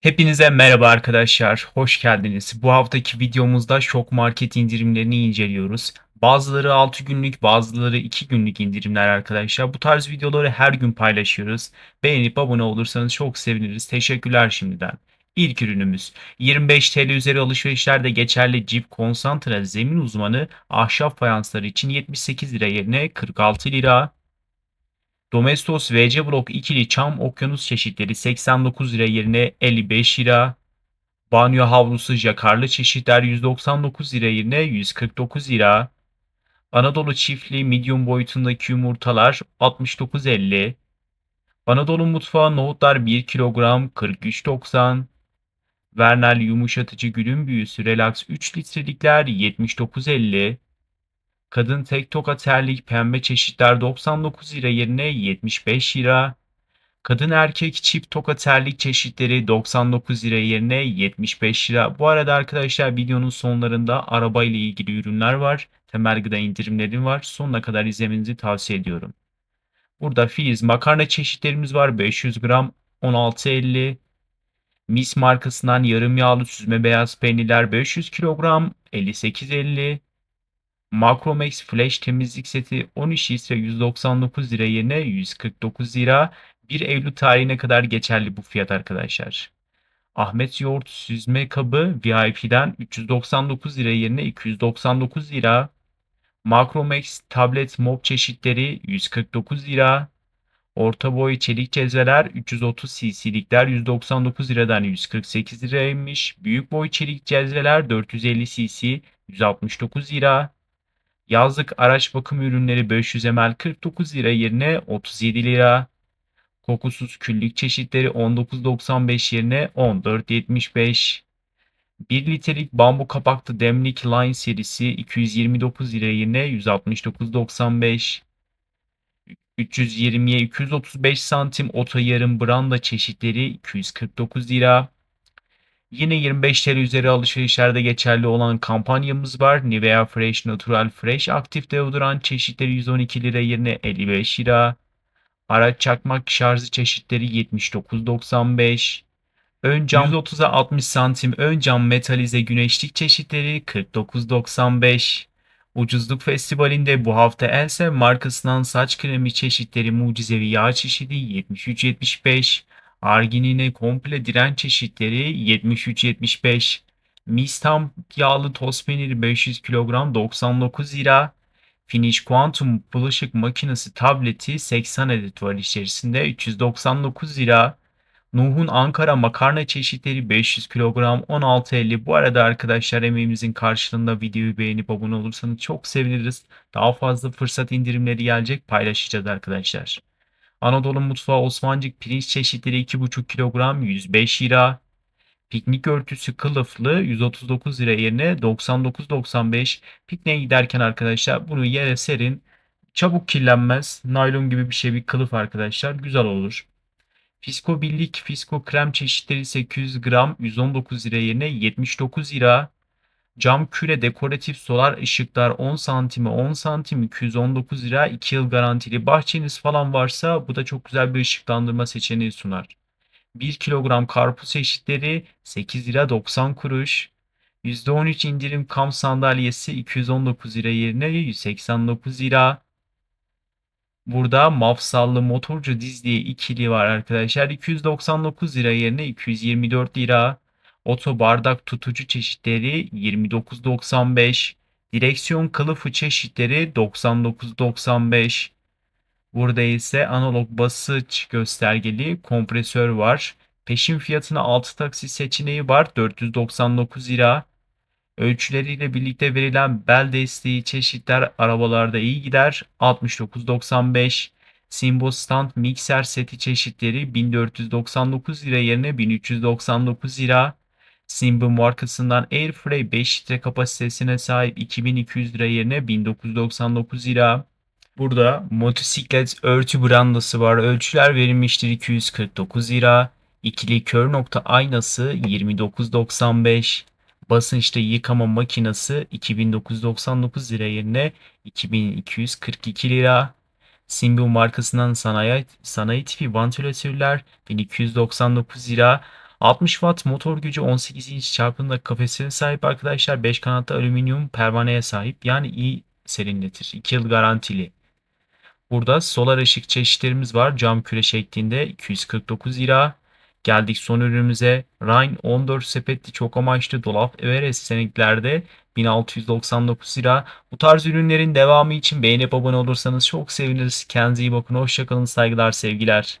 Hepinize merhaba arkadaşlar, hoş geldiniz. Bu haftaki videomuzda şok market indirimlerini inceliyoruz. Bazıları 6 günlük, bazıları 2 günlük indirimler arkadaşlar. Bu tarz videoları her gün paylaşıyoruz. Beğenip abone olursanız çok seviniriz. Teşekkürler şimdiden. İlk ürünümüz 25 TL üzeri alışverişlerde geçerli Jeep Concentra zemin uzmanı ahşap fayansları için 78 lira yerine 46 lira. Domestos VC Blok ikili çam okyanus çeşitleri 89 lira yerine 55 lira. Banyo havlusu jakarlı çeşitler 199 lira yerine 149 lira. Anadolu çiftli medium boyutundaki yumurtalar 69.50. Anadolu mutfağı nohutlar 1 kilogram 43.90. Vernel yumuşatıcı gülün büyüsü relax 3 litrelikler 79.50. Kadın tek toka terlik pembe çeşitler 99 lira yerine 75 lira. Kadın erkek çift toka terlik çeşitleri 99 lira yerine 75 lira. Bu arada arkadaşlar videonun sonlarında araba ile ilgili ürünler var. Temel gıda indirimleri var. Sonuna kadar izlemenizi tavsiye ediyorum. Burada Filiz makarna çeşitlerimiz var. 500 gram 16.50. Mis markasından yarım yağlı süzme beyaz peynirler 500 kilogram 58.50. Macromax Flash temizlik seti 13 litre 199 lira yerine 149 lira. 1 Eylül tarihine kadar geçerli bu fiyat arkadaşlar. Ahmet Yoğurt süzme kabı VIP'den 399 lira yerine 299 lira. Macromax tablet mop çeşitleri 149 lira. Orta boy çelik cezveler 330 cc'likler 199 liradan 148 liraymış. Büyük boy çelik cezveler 450 cc 169 lira. Yazlık araç bakım ürünleri 500 ml 49 lira yerine 37 lira. Kokusuz küllük çeşitleri 19.95 yerine 14.75. 1 litrelik bambu kapaklı demlik line serisi 229 lira yerine 169.95. 320'ye 235 santim ota yarım branda çeşitleri 249 lira. Yine 25 TL üzeri alışverişlerde geçerli olan kampanyamız var. Nivea Fresh Natural Fresh aktif deodorant çeşitleri 112 lira yerine 55 lira. Araç çakmak şarjı çeşitleri 79.95. Ön cam 130'a 60 santim ön cam metalize güneşlik çeşitleri 49.95. Ucuzluk Festivali'nde bu hafta Else markasından saç kremi çeşitleri mucizevi yağ çeşidi 73.75. Arginine komple direnç çeşitleri 73.75. Mistam yağlı toz peyniri 500 kilogram 99 lira. Finish Quantum bulaşık makinesi tableti 80 adet var içerisinde 399 lira. Nuh'un Ankara makarna çeşitleri 500 kilogram 16.50. Bu arada arkadaşlar emeğimizin karşılığında videoyu beğenip abone olursanız çok seviniriz. Daha fazla fırsat indirimleri gelecek paylaşacağız arkadaşlar. Anadolu mutfağı Osmancık pirinç çeşitleri 2,5 kilogram 105 lira. Piknik örtüsü kılıflı 139 lira yerine 99.95. Pikniğe giderken arkadaşlar bunu yere serin. Çabuk kirlenmez. Naylon gibi bir şey bir kılıf arkadaşlar. Güzel olur. Fisko Birlik Fisko krem çeşitleri 800 gram 119 lira yerine 79 lira. Cam küre dekoratif solar ışıklar 10 santime 10 santim 219 lira 2 yıl garantili. Bahçeniz falan varsa bu da çok güzel bir ışıklandırma seçeneği sunar. 1 kilogram karpuz çeşitleri 8 lira 90 kuruş. %13 indirim kamp sandalyesi 219 lira yerine 189 lira. Burada mafsallı motorcu dizliği ikili var arkadaşlar. 299 lira yerine 224 lira. Oto bardak tutucu çeşitleri 29.95. Direksiyon kılıfı çeşitleri 99.95. Burada ise analog basınç göstergeli kompresör var. Peşin fiyatına 6 taksi seçeneği var. 499 lira. Ölçüleriyle birlikte verilen bel desteği çeşitler arabalarda iyi gider. 69.95. Simbo stand mikser seti çeşitleri 1499 lira yerine 1399 lira. Simbo markasından Airframe 5 litre kapasitesine sahip 2200 lira yerine 1999 lira. Burada motosiklet örtü brandası var. Ölçüler verilmiştir 249 lira. İkili kör nokta aynası 29.95. Basınçlı yıkama makinesi 2999 lira yerine 2242 lira. Simbu markasından sanayi, sanayi tipi vantilatörler 1299 lira. 60 watt motor gücü 18 inç çarpımda kafesine sahip arkadaşlar. 5 kanatlı alüminyum pervaneye sahip. Yani iyi serinletir. 2 yıl garantili. Burada solar ışık çeşitlerimiz var. Cam küre şeklinde 249 lira. Geldik son ürünümüze. Rhine 14 sepetli çok amaçlı dolap Everest seneklerde 1699 lira. Bu tarz ürünlerin devamı için beğenip abone olursanız çok seviniriz. Kendinize iyi bakın. Hoşçakalın. Saygılar, sevgiler.